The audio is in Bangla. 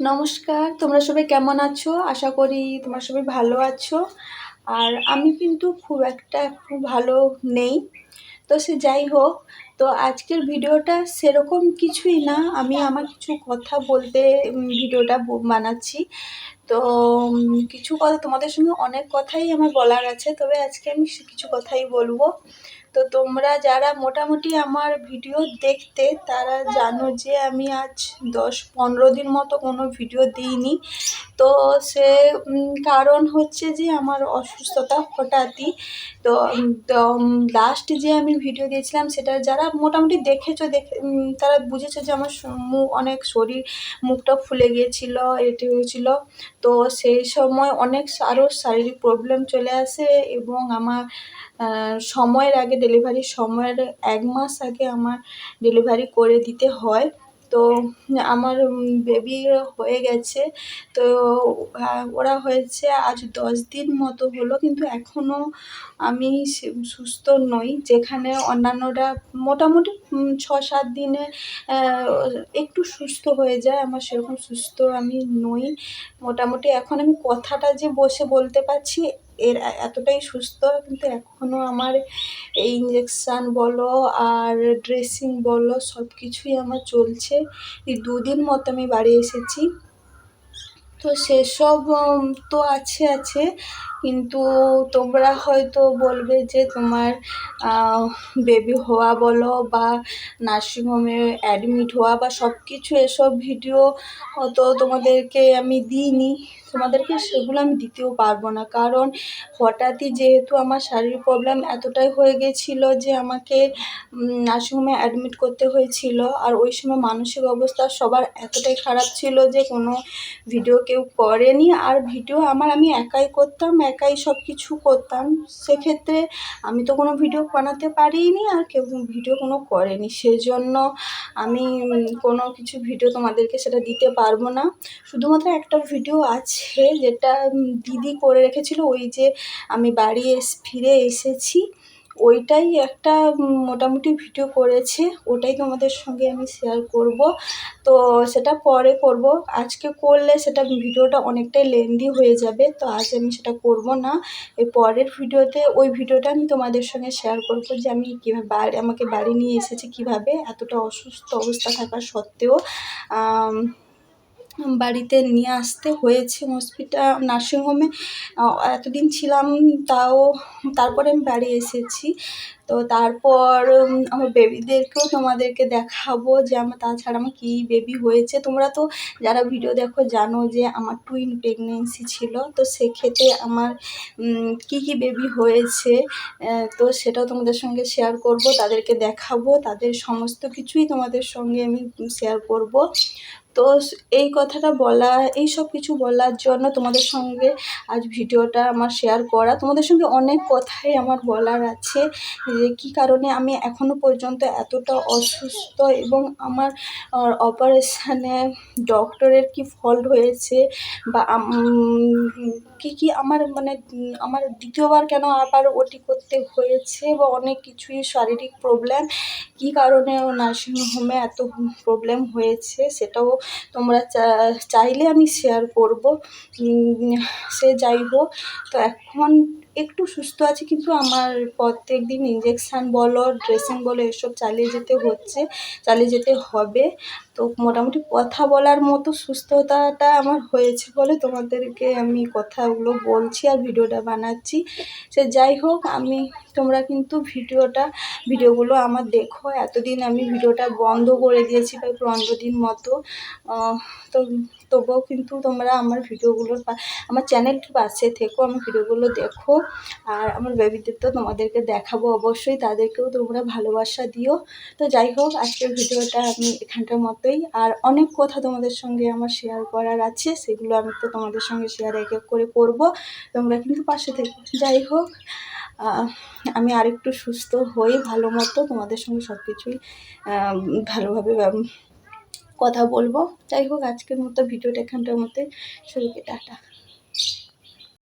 নমস্কার, তোমরা সবাই কেমন আছো? আশা করি তোমরা সবাই ভালো আছো। আর আমি কিন্তু খুব একটা খুব ভালো নেই। তো সে যাই হোক, তো আজকের ভিডিওটা সেরকম কিছুই না। আমি আমার কিছু কথা বলতে ভিডিওটা বানাচ্ছি। তো কিছু কথা তোমাদের সঙ্গে অনেক কথাই আমার বলার আছে। তবে আজকে আমি কিছু কথাই বলব। তো তোমরা যারা মোটামুটি আমার ভিডিও দেখতে, তারা জানো যে আমি আজ দশ পনেরো দিন মতো কোনো ভিডিও দিইনি। তো সে কারণ হচ্ছে যে আমার অসুস্থতা হঠাৎই। তো লাস্ট যে আমি ভিডিও দিয়েছিলাম, সেটা যারা মোটামুটি দেখেছ, দেখে তারা বুঝেছে যে আমার মুখ অনেক শরীর, মুখটা ফুলে গিয়েছিল, এটি হয়েছিল তো সেই সময় অনেক আরও শারীরিক প্রবলেম চলে আসে এবং আমার সময়ের আগে ডেলিভারির সময়ের এক মাস আগে আমার ডেলিভারি করে দিতে হয়। তো আমার বেবি হয়ে গেছে। তো ওরা হয়েছে আজ দশ দিন মতো হলো, কিন্তু এখনও আমি সুস্থ নই। যেখানে অন্যান্যরা মোটামুটি ছ সাত দিনে একটু সুস্থ হয়ে যায়। আমার সেরকম সুস্থ আমি নই। মোটামুটি এখন আমি কথাটা যে বসে বলতে পারছি এর এতটাই সুস্থ কিন্তু এখনও আমার এই ইঞ্জেকশান বলো আর ড্রেসিং বলো সব কিছুই আমার চলছে। এই দুদিন মতো আমি বাড়ি এসেছি। তো সেসব তো আছে আছে। কিন্তু তোমরা হয়তো বলবে যে তোমার বেবি হওয়া বলো বা নার্সিংহোমে অ্যাডমিট হওয়া বা সব কিছু এসব ভিডিও তো তোমাদেরকে আমি দিইনি। তোমাদেরকে সেগুলো আমি দিতেও পারব না। কারণ হঠাৎই যেহেতু আমার শারীরিক প্রবলেম এতটাই হয়ে গেছিল যে আমাকে নার্সিংহোমে অ্যাডমিট করতে হয়েছিল। আর ওই সময় মানসিক অবস্থা সবার এতটাই খারাপ ছিল যে কোনো ভিডিও কেউ করেনি। আর ভিডিও আমার আমি একাই করতাম, একাই সব কিছু করতাম। সেক্ষেত্রে আমি তো কোনো ভিডিও বানাতে পারিনি আর কেউ ভিডিও কোনো করেনি। সেজন্য আমি কোনো কিছু ভিডিও তোমাদেরকে সেটা দিতে পারব না। শুধুমাত্র একটা ভিডিও আছে যেটা দিদি করে রেখেছিল, ওই যে আমি বাড়ি এস, ফিরে এসেছি। ওইটাই একটা মোটামুটি ভিডিও করেছে, ওটাই তোমাদের সঙ্গে আমি শেয়ার করব। তো সেটা পরে করব। আজকে করলে সেটা ভিডিওটা অনেকটাই লেন্দি হয়ে যাবে, তো আজ আমি সেটা করব না। এই পরের ভিডিওতে, ওই ভিডিওটা আমি তোমাদের সঙ্গে শেয়ার করব যে আমি কীভাবে বাড়ি, আমাকে বাড়ি নিয়ে এসেছি কীভাবে, এতটা অসুস্থ অবস্থা থাকা সত্ত্বেও। বাড়িতে নিয়ে আসতে হয়েছে হসপিটাল নার্সিংহোমে এতদিন ছিলাম, তাও তারপরে আমি বাড়ি এসেছি। তো তারপর আমার বেবিদেরকেও তোমাদেরকে দেখাবো যে আমার, তাছাড়া আমার কী বেবি হয়েছে। তোমরা তো যারা ভিডিও দেখো জানো যে আমার টুইন প্রেগনেন্সি ছিল। তো সেক্ষেত্রে আমার কী কী বেবি হয়েছে তো সেটাও তোমাদের সঙ্গে শেয়ার করব, তাদেরকে দেখাবো। তাদের সমস্ত কিছুই তোমাদের সঙ্গে আমি শেয়ার করব। তো এই কথাটা বলা, এই সব কিছু বলার জন্য তোমাদের সঙ্গে আজ ভিডিওটা আমার শেয়ার করা। তোমাদের সঙ্গে অনেক কথাই আমার বলার আছে যে কী কারণে আমি এখনও পর্যন্ত এতটা অসুস্থ এবং আমার অপারেশানে ডক্টরের কি ফল্ট হয়েছে বা কী কী আমার মানে আমার দ্বিতীয়বার কেন আবার ওটি করতে হয়েছে বা অনেক কিছুই শারীরিক প্রবলেম কী কারণে নার্সিংহোমে এত প্রবলেম হয়েছে সেটাও তোমরা চাইলে আমি শেয়ার করব। সে যাই হোক তো এখন একটু সুস্থ আছি, কিন্তু আমার প্রত্যেক দিন ইঞ্জেকশান বলো ড্রেসিং বলো, এসব চালিয়ে যেতে হচ্ছে, চালিয়ে যেতে হবে। তো মোটামুটি কথা বলার মতো সুস্থতাটা আমার হয়েছে বলে তোমাদেরকে আমি কথাগুলো বলছি আর ভিডিওটা বানাচ্ছি। সে যাই হোক, আমি, তোমরা কিন্তু ভিডিওটা, ভিডিওগুলো আমার দেখো। এতদিন আমি ভিডিওটা বন্ধ করে দিয়েছি, প্রায় পনেরো দিন মতো। তো তবুও কিন্তু তোমরা আমার ভিডিওগুলোর আমার চ্যানেলটির পাশে থেকো, আমার ভিডিওগুলো দেখো। আর আমার বেবিদের তো তোমাদেরকে দেখাবো অবশ্যই, তাদেরকেও তোমরা ভালোবাসা দিও। তো যাই হোক, আজকের ভিডিওটা আমি এখানটার মতোই। আর অনেক কথা তোমাদের সঙ্গে আমার শেয়ার করার আছে, সেগুলো আমি তো তোমাদের সঙ্গে শেয়ার এক এক করে করব। তোমরা কিন্তু পাশে থেকো। যাই হোক আমি আরেকটু সুস্থ হই, ভালো মতো তোমাদের সঙ্গে সব কিছুই ভালোভাবে কথা বলব। যাই হোক আজকের মতো ভিডিওটা এখানটার মধ্যে। শুরুকে টাটা।